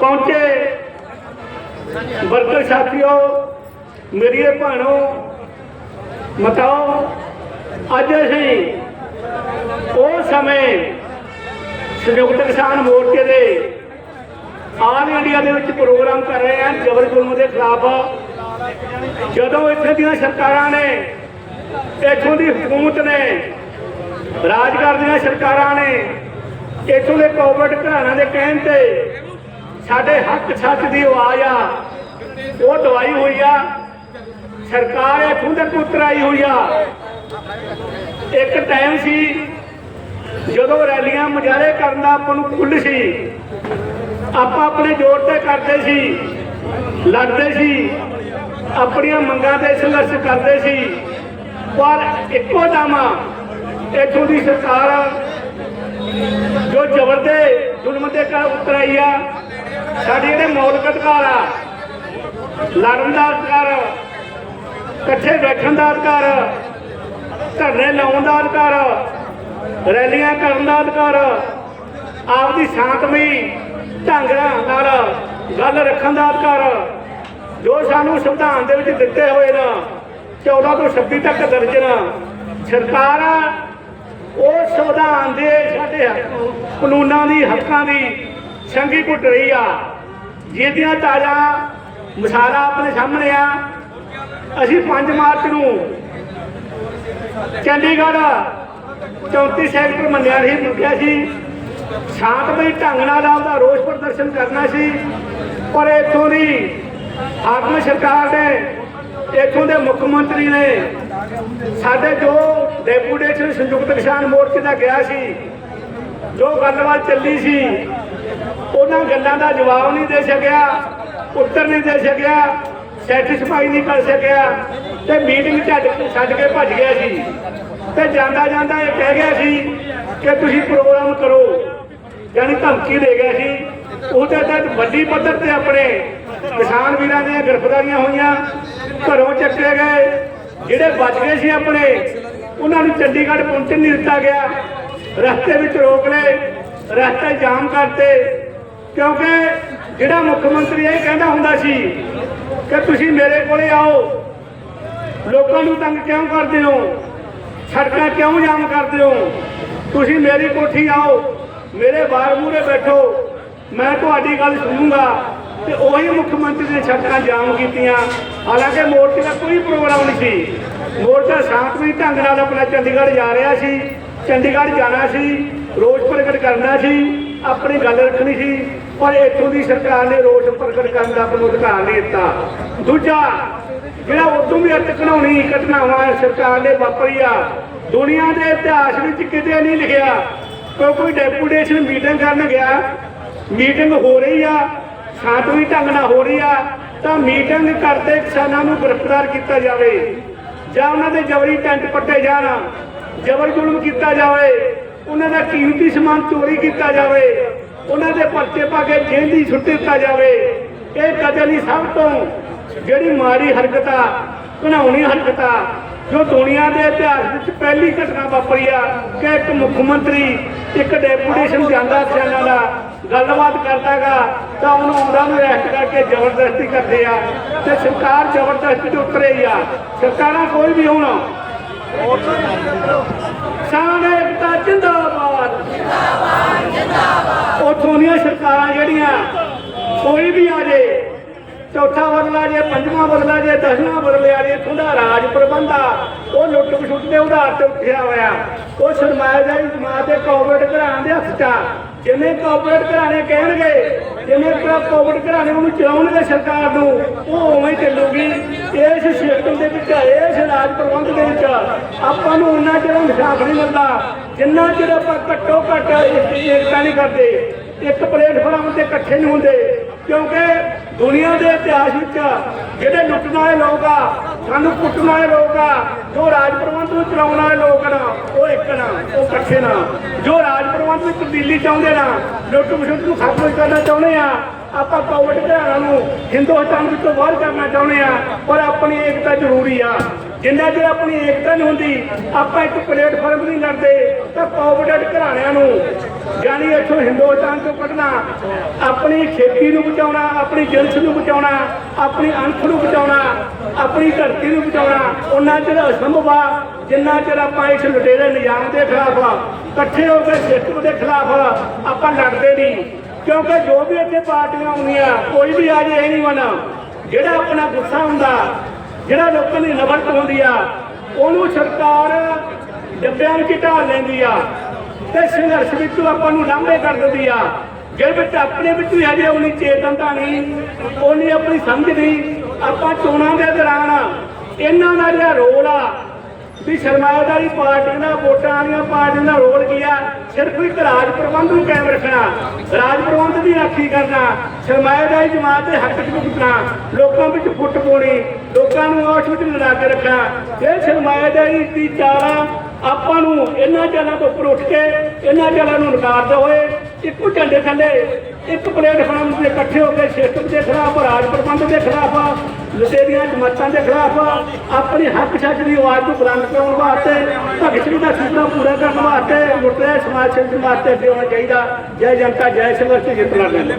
ਪਹੁੰਚੇ। ਵਰਕਰ ਸਾਥੀਓ, ਮੇਰੀਏ ਭਾਣੋ, ਮਤਾਓ, ਅੱਜ ਅਸੀਂ ਉਹ ਸਮੇਂ ਸੰਯੁਕਤ ਕਿਸਾਨ ਮੋਰਚੇ ਦੇ ਆਲ ਇੰਡੀਆ ਦੇ ਵਿੱਚ ਪ੍ਰੋਗਰਾਮ ਕਰ ਰਹੇ ਹਾਂ, ਜਬਰ ਜ਼ੁਲਮ ਦੇ ਖਿਲਾਫ। ਜਦੋਂ ਇੱਥੇ ਦੀਆਂ ਸਰਕਾਰਾਂ ਨੇ, ਇੱਥੋਂ ਦੀ ਹਕੂਮਤ ਨੇ, ਰਾਜ ਕਰਦੀਆਂ ਸਰਕਾਰਾਂ ਨੇ, ਇੱਥੋਂ ਦੇ ਕੋਵਿਡ ਘਰਾਣਾਂ ਦੇ ਕਹਿਣ ਤੇ ਸਾਡੇ ਹੱਕ ਸੱਚ ਦੀ ਆਵਾਜ਼ ਆ। ਉਹ ਦਵਾਈ ਹੋਈ ਆ। ਸਰਕਾਰ ਇੱਥੋਂ ਤੱਕ ਉਤਰਾਈ ਹੋਈ ਆ। ਇੱਕ ਟਾਈਮ ਸੀ, ਜਦੋਂ ਰੈਲੀਆਂ ਮੁਜ਼ਾਹਰੇ ਕਰਨ ਦਾ ਆਪਾਂ ਨੂੰ ਖੁੱਲ੍ਹ ਸੀ। ਆਪਾਂ ਆਪਣੇ ਜ਼ੋਰ ਤੇ ਕਰਦੇ ਸੀ, ਲੜਦੇ ਸੀ, ਆਪਣੀਆਂ ਮੰਗਾਂ ਤੇ ਸੰਘਰਸ਼ ਕਰਦੇ ਸੀ। ਪਰ ਇੱਕੋ ਦਮ ਇੱਥੋਂ ਦੀ ਸਰਕਾਰ ਜੋ ਜ਼ਬਰ ਦੇ ਜ਼ੁਲਮ ਦੇ ਕਰ ਉਤਰਾਈ ਆ ਸਾਡੇ ਜਿਹੜੇ ਮੌਲਿਕ ਅਧਿਕਾਰ ਆ। ਲੜਨ ਦਾ ਅਧਿਕਾਰ, ਇਕੱਠੇ ਬੈਠਣ ਦਾ ਅਧਿਕਾਰ, ਧਰਨੇ ਲਾਉਣ ਦਾ ਅਧਿਕਾਰ, ਰੈਲੀਆਂ ਕਰਨ ਦਾ ਅਧਿਕਾਰ, ਆਪਦੀ ਸ਼ਾਂਤਮਈ ਢੰਗ ਨਾਲ ਗੱਲ ਰੱਖਣ ਦਾ ਅਧਿਕਾਰ, ਜੋ ਸਾਨੂੰ ਸੰਵਿਧਾਨ ਦੇ ਵਿੱਚ ਦਿੱਤੇ ਹੋਏ ਨਾ 14 ਤੋਂ 26 ਤੱਕ ਦਰਜਨ ਸਰਕਾਰ ਉਹ ਸੰਵਿਧਾਨ ਦੇ ਸਾਡੇ ਕਾਨੂੰਨਾਂ ਦੀ, ਹੱਕਾਂ ਦੀ ਸੰਗੀ ਘੁੱਟ ਰਹੀ ਆ। ਜਿਹਦੀਆਂ ਤਾਜ਼ਾ ਮਸਾਲਾ ਆਪਣੇ ਸਾਹਮਣੇ ਆ, ਅਸੀਂ 5 ਮਾਰਚ ਨੂੰ ਚੰਡੀਗੜ੍ਹ 34 ਸੈਕਟਰ ਮੰਨਿਆ ਸੀ ਮੁਕਿਆ ਸੀ। ਸ਼ਾਂਤਮਈ ਢੰਗ ਨਾਲ ਆਪਦਾ ਰੋਸ ਪ੍ਰਦਰਸ਼ਨ ਕਰਨਾ ਸੀ, ਪਰ ਇੱਥੋਂ ਦੀ ਆਤਮ ਸਰਕਾਰ ਨੇ, ਇੱਥੋਂ ਦੇ ਮੁੱਖ ਮੰਤਰੀ ਨੇ ਸਾਡੇ ਜੋ ਡੈਪੂਟੇਸ਼ਨ ਸੰਯੁਕਤ ਕਿਸਾਨ ਮੋਰਚੇ ਦਾ ਗਿਆ ਸੀ, ਜੋ ਗੱਲਬਾਤ ਚੱਲੀ ਸੀ ਉਹਨਾਂ ਗੱਲਾਂ ਦਾ ਜਵਾਬ ਨਹੀਂ ਦੇ ਸਕਿਆ, ਉੱਤਰ ਨਹੀਂ ਦੇ ਸਕਿਆ ਸੈਟੀਸਫਾਈ ਨਹੀਂ ਕਰ ਸਕਿਆ ਤੇ ਮੀਟਿੰਗ ਛੱਡ ਛੱਡ ਕੇ ਭੱਜ ਗਿਆ ਸੀ। ਤੇ ਜਾਂਦਾ ਜਾਂਦਾ ਇਹ ਕਹਿ ਗਿਆ ਸੀ ਕਿ ਤੁਸੀਂ ਪ੍ਰੋਗਰਾਮ ਕਰੋ, ਯਾਨੀ ਧਮਕੀ ਦੇ ਗਿਆ ਸੀ। ਉਹਦੇ ਤੇ ਵੱਡੀ ਪੱਧਰ ਤੇ ਆਪਣੇ ਕਿਸਾਨ ਵੀਰਾਂ ਦੀਆਂ ਗ੍ਰਿਫਤਾਰੀਆਂ ਹੋਈਆਂ, ਘਰੋਂ ਚੱਕੇ ਗਏ। ਜਿਹੜੇ ਬਚ ਗਏ ਸੀ ਆਪਣੇ, ਉਹਨਾਂ ਨੂੰ ਚੰਡੀਗੜ੍ਹ ਪਹੁੰਚਣ ਨਹੀਂ ਦਿੱਤਾ ਗਿਆ। ਰਸਤੇ ਵਿੱਚ ਰੋਕ ਲਏ। ਰਸਤੇ ਜਾਮ ਕਰਤੇ। ਕਿਉਂਕਿ ਜਿਹੜਾ ਮੁੱਖ ਮੰਤਰੀ ਇਹ ਕਹਿੰਦਾ ਹੁੰਦਾ ਸੀ ਕਿ ਤੁਸੀਂ ਮੇਰੇ ਕੋਲੇ ਆਓ, ਲੋਕਾਂ ਨੂੰ ਤੰਗ ਕਿਉਂ ਕਰਦੇ ਹੋ? ਸੜਕਾਂ ਕਿਉਂ ਜਾਮ ਕਰਦੇ ਹੋ? ਤੁਸੀਂ ਮੇਰੀ ਕੋਠੀ ਆਓ, ਮੇਰੇ ਬਾਹਰ ਮੂਹਰੇ ਬੈਠੋ, ਮੈਂ ਤੁਹਾਡੀ ਗੱਲ ਸੁਣੂੰਗਾ। ਤੇ ਉਹੀ ਮੁੱਖ ਮੰਤਰੀ ਨੇ ਸੜਕਾਂ ਜਾਮ ਕੀਤੀਆਂ। ਹਾਲਾਂਕਿ ਮੋਰਚੇ ਦਾ ਕੋਈ ਪ੍ਰੋਗਰਾਮ ਨਹੀਂ ਸੀ। ਮੋਰਚਾ ਸ਼ਾਂਤਮਈ ਢੰਗ ਨਾਲ ਆਪਣਾ ਚੰਡੀਗੜ੍ਹ ਜਾ ਰਿਹਾ ਸੀ, ਚੰਡੀਗੜ੍ਹ ਜਾਣਾ ਸੀ। ਕਰਨਾ ਸੀ, ਆਪਣੀ ਗੱਲ ਰੱਖਣੀ ਸੀ, ਪਰ ਇੱਥੋਂ ਦੀ ਸਰਕਾਰ ਨੇ ਰੋਸ ਪ੍ਰਗਟ ਕਰਨ ਦਾ ਆਪਣਾ ਅਧਿਕਾਰ ਨਹੀਂ ਦਿੱਤਾ। ਦੂਜਾ, ਜਿਹੜਾ ਉਦੋਂ ਵੀ ਅਰਥ ਘਣਾਉਣੀ ਘਟਨਾਵਾਂ ਸਰਕਾਰ ਨੇ ਵਾਪਰੀ ਆ ਦੁਨੀਆ ਦੇ ਇਤਿਹਾਸ ਵਿੱਚ ਕਿਤੇ ਨਹੀਂ ਲਿਖਿਆ। ਕੋਈ ਕੋਈ ਡੈਪੂਟੇਸ਼ਨ ਮੀਟਿੰਗ ਕਰਨ ਗਿਆ, ਮੀਟਿੰਗ ਹੋ ਰਹੀ ਆ ਸ਼ਾਂਤਮਈ ਢੰਗ ਨਾਲ ਹੋ ਰਹੀ ਆ, ਤਾਂ ਮੀਟਿੰਗ ਕਰਦੇ ਕਿਸਾਨਾਂ ਨੂੰ ਗ੍ਰਿਫਤਾਰ ਕੀਤਾ ਜਾਵੇ, ਜਾਂ ਉਹਨਾਂ ਦੇ ਜਬਰੀ ਟੈਂਟ ਪੱਟੇ ਜਾਣ, ਜਬਰ ਜ਼ੁਲਮ ਕੀਤਾ ਜਾਵੇ। ਉਹਨਾਂ ਦਾ ਕੀਮਤੀ ਸਮਾਨ ਚੋਰੀ ਕੀਤਾ ਜਾਵੇ, ਉਹਨਾਂ ਦੇ ਪਰਚੇ ਪਾ ਕੇ ਜੇਲ੍ਹ ਦੀ ਸੁੱਟ ਦਿੱਤਾ ਜਾਵੇ। ਇਹ ਕਦੇ ਨਹੀਂ ਸਭ ਤੋਂ ਜਿਹੜੀ ਮਾੜੀ ਹਰਕਤ ਆ ਘਿਨਾਉਣੀ ਜੋ ਦੁਨੀਆ ਦੇ ਇਤਿਹਾਸ ਵਿੱਚ ਪਹਿਲੀ ਘਟਨਾ ਵਾਪਰੀ ਆ, ਕਿ ਇੱਕ ਮੁੱਖ ਮੰਤਰੀ, ਇੱਕ ਡੈਪੂਟੇਸ਼ਨ ਜਾਂਦਾ ਕਿਸਾਨਾਂ ਦਾ ਗੱਲਬਾਤ ਕਰਦਾਗਾ, ਤਾਂ ਉਹਨੂੰ ਉਹਨਾਂ ਨੂੰ ਅਰੈਸਟ ਕਰਕੇ ਜ਼ਬਰਦਸਤੀ ਕਰਦੇ ਆ, ਤੇ ਸਰਕਾਰ ਜ਼ਬਰਦਸਤੀ ਤੇ ਉਤਰੇ ਆ। ਸਰਕਾਰਾਂ ਕੋਈ ਵੀ ਹੋਣ ਸਾਨੇ ਏਕਤਾ ਜਿੰਦਾਬਾਦ ਦੀਆਂ ਜਿਹੜੀਆਂ, ਕੋਈ ਵੀ ਆ ਜੇ, ਚੌਥਾ ਬਦਲਾ ਜੇ, ਪੰਜਵਾਂ ਬਦਲਾ ਜੇ, ਦਸਵਾਂ ਬਦਲਿਆ ਜੇ ਇੱਥੋਂ ਰਾਜ ਪ੍ਰਬੰਧ ਉਹ ਲੁੱਟ ਖਸੁੱਟ ਦੇ ਉਧਾਰ ਤੇ ਉੱਠਿਆ ਹੋਇਆ। ਉਹ ਸਰਮਾਇਆਦਾਰੀ ਜਮਾਤ ਦੇ ਕੋਵਿਡ ਘਰਾਣੇ ਦੇ ਹੱਥ ਜਿਵੇਂ ਕੋਵਿਡ ਘਰਾਣੇ ਕਹਿਣਗੇ ਜਿਵੇਂ ਕੋਵਿਡ ਘਰਾਣੇ ਉਹਨੂੰ ਚਲਾਉਣਗੇ ਸਰਕਾਰ ਨੂੰ, ਉਹ ਉਵੇਂ ਚੱਲੂਗੀ। ਇਸ ਸਿਸਟਮ ਦੇ ਵਿੱਚ ਇਸ ਰਾਜ ਪ੍ਰਬੰਧ ਦੇ ਵਿੱਚ ਆਪਾਂ ਨੂੰ ਉਹਨਾਂ ਚਿਰ ਇਨਸਾਫ ਨਹੀਂ ਮਿਲਦਾ। ਜਿੰਨਾ ਚਿਰ ਆਪਾਂ ਘੱਟੋ ਘੱਟ ਏਕਤਾ ਨਹੀਂ ਕਰਦੇ ਇੱਕ ਪਲੇਟਫਾਰਮ ਤੇ ਇਕੱਠੇ ਨਹੀਂ ਹੁੰਦੇ, ਕਿਉਂਕਿ ਦੁਨੀਆ ਦੇ ਇਤਿਹਾਸ ਵਿੱਚ ਜਿਹੜੇ ਲੁੱਟਣ ਵਾਲੇ ਲੋਕ ਆ, ਸਾਨੂੰ ਕੁੱਟਣ ਵਾਲੇ ਲੋਕ ਆ, ਜੋ ਰਾਜ ਪ੍ਰਬੰਧ ਨੂੰ ਚਲਾਉਣ ਵਾਲੇ ਲੋਕ ਨਾ, ਉਹ ਇੱਕ ਨਾ, ਉਹ ਇਕੱਠੇ ਨਾ। ਜੋ ਰਾਜ ਪ੍ਰਬੰਧ ਵਿੱਚ ਤਬਦੀਲੀ ਚਾਹੁੰਦੇ ਨਾ, ਲੁੱਟ ਖਸੁੱਟ ਨੂੰ ਖਤਮ ਕਰਨਾ ਚਾਹੁੰਦੇ ਆ, ਆਪਾਂ ਕੋਵਿਡ ਘਰਾਣਾ ਨੂੰ ਹਿੰਦੁਸਤਾਨ ਵਿੱਚੋਂ ਬਾਹਰ ਕਰਨਾ ਚਾਹੁੰਦੇ ਆ, ਪਰ ਆਪਣੀ ਏਕਤਾ ਜ਼ਰੂਰੀ ਆ। ਜਿੰਨਾ ਚਿਰ ਆਪਣੀ ਏਕਤਾ ਨਹੀਂ ਹੁੰਦੀ, ਆਪਾਂ ਇੱਕ ਪਲੇਟਫਾਰਮ ਨਹੀਂ ਲੜਦੇ ਤਾਂ ਕੋਵਿਡ ਘਰਾਣਿਆਂ ਨੂੰ ਜਾਨੀ ਇੱਥੋਂ ਹਿੰਦੁਸਤਾਨ ਤੋਂ ਕੱਢਣਾ, ਆਪਣੀ ਖੇਤੀ ਨੂੰ ਬਚਾਉਣਾ, ਆਪਣੀ ਜਿਣਸ ਨੂੰ ਬਚਾਉਣਾ, ਆਪਣੀ ਅੰਖ ਨੂੰ ਬਚਾਉਣਾ, ਆਪਣੀ ਧਰਤੀ ਨੂੰ ਬਚਾਉਣਾ, ਉਹਨਾਂ ਚਿਰ ਅਸੰਭਵ ਆ, ਜਿੰਨਾ ਚਿਰ ਆਪਾਂ ਇਸ ਲੁਟੇਰੇ ਨਿਜ਼ਾਮ ਦੇ ਖਿਲਾਫ ਇਕੱਠੇ ਹੋ ਕੇ ਸਿਸਟਮ ਦੇ ਖਿਲਾਫ ਆਪਾਂ ਲੜਦੇ ਨਹੀਂ। ਕਿਉਂਕਿ ਜੋ ਵੀ ਇੱਥੇ ਪਾਰਟੀਆਂ ਆਉਂਦੀਆਂ, ਕੋਈ ਵੀ ਆ ਜੇ ਇਹ ਨਹੀਂ ਮਨਾ ਜਿਹੜਾ ਆਪਣਾ ਗੁੱਸਾ ਹੁੰਦਾ, ਜਿਹੜਾ ਲੋਕਾਂ ਦੀ ਨਫ਼ਰਤ ਹੁੰਦੀ ਆ, ਉਹਨੂੰ ਸਰਕਾਰ ਡੱਬਿਆਂ ਵਿੱਚ ਢਾਲ ਲੈਂਦੀ ਆ? ਤੇ ਸੰਘਰਸ਼ ਵਿੱਚੋਂ ਆਪਾਂ ਨੂੰ ਲਾਂਭੇ ਕਰ ਦਿੰਦੀ ਆ। ਜਿਹੜੇ ਵਿੱਚ ਆਪਣੇ ਵਿੱਚ ਵੀ ਹਜੇ ਉਨੀ ਚੇਤਨਤਾ ਨਹੀਂ ਉਨੀ ਆਪਣੀ ਸਮਝ ਨਹੀਂ, ਆਪਾਂ ਚੋਣਾਂ ਦੇ ਦੌਰਾਨ ਇਹਨਾਂ ਦਾ ਜਿਹੜਾ ਰੋਲ ਆ, ਵੀ ਸਰਮਾਏਦਾਰੀ ਪਾਰਟੀ ਦਾ ਵੋਟਾਂ ਵਾਲੀਆਂ ਪਾਰਟੀਆਂ ਦਾ ਰੋਲ ਕੀ ਆ? ਸਿਰਫ ਇੱਕ ਰਾਜ ਪ੍ਰਬੰਧ ਨੂੰ ਕਾਇਮ ਰੱਖਣਾ। ਰਾਜ ਪ੍ਰਬੰਧ ਦੀ ਰਾਖੀ ਕਰਨਾ, ਸਰਮਾਏਦਾਰੀ ਜਮਾਤ ਦੇ ਹੱਕ 'ਚ ਪੁੱਟਣਾ ਲੋਕਾਂ ਵਿੱਚ ਫੁੱਟ ਪਾਉਣੀ, ਲੋਕਾਂ ਨੂੰ ਆਸ਼ ਵਿੱਚ ਲੜਾ ਕੇ ਰੱਖਣਾ। ਇਹ ਸਰਮਾਏਦਾਰੀ ਦੀ ਚਾਲਾ ਆਪਾਂ ਨੂੰ ਇਹਨਾਂ ਚਾਲਾਂ ਤੋਂ ਉੱਪਰ ਉੱਠ ਕੇ ਇਹਨਾਂ ਚਾਲਾਂ ਨੂੰ ਨਕਾਰਦੇ ਹੋਏ ਇੱਕੋ ਝੰਡੇ ਥੱਲੇ ਇੱਕ ਪਲੇਟਫਾਰਮ ਤੇ ਇਕੱਠੇ ਹੋ ਕੇ ਸਿਸਟਮ ਦੇ ਖਿਲਾਫ, ਰਾਜ ਪ੍ਰਬੰਧ ਦੇ ਖਿਲਾਫ ਲੁਟੇਰੀਆਂ ਜਮਾਤਾਂ ਦੇ ਖਿਲਾਫ ਆਪਣੀ ਹੱਕ ਛੱਡ ਦੀ ਆਵਾਜ਼ ਨੂੰ ਬੁਲੰਦ ਕਰਾਉਣ ਵਾਸਤੇ, ਭਗਤ ਸਿੰਘ ਦਾ ਸੁਪਨਾ ਪੂਰਾ ਕਰਨ ਵਾਸਤੇ ਲੁਟੇਰੇ ਸਮਾਜ ਸੇਵੀ ਵਾਸਤੇ ਅੱਗੇ ਆਉਣਾ ਚਾਹੀਦਾ। ਜੈ ਜਨਤਾ, ਜੈ ਸੰਘਰਸ਼ ਜਿੱਤਣਾ ਪੈਂਦਾ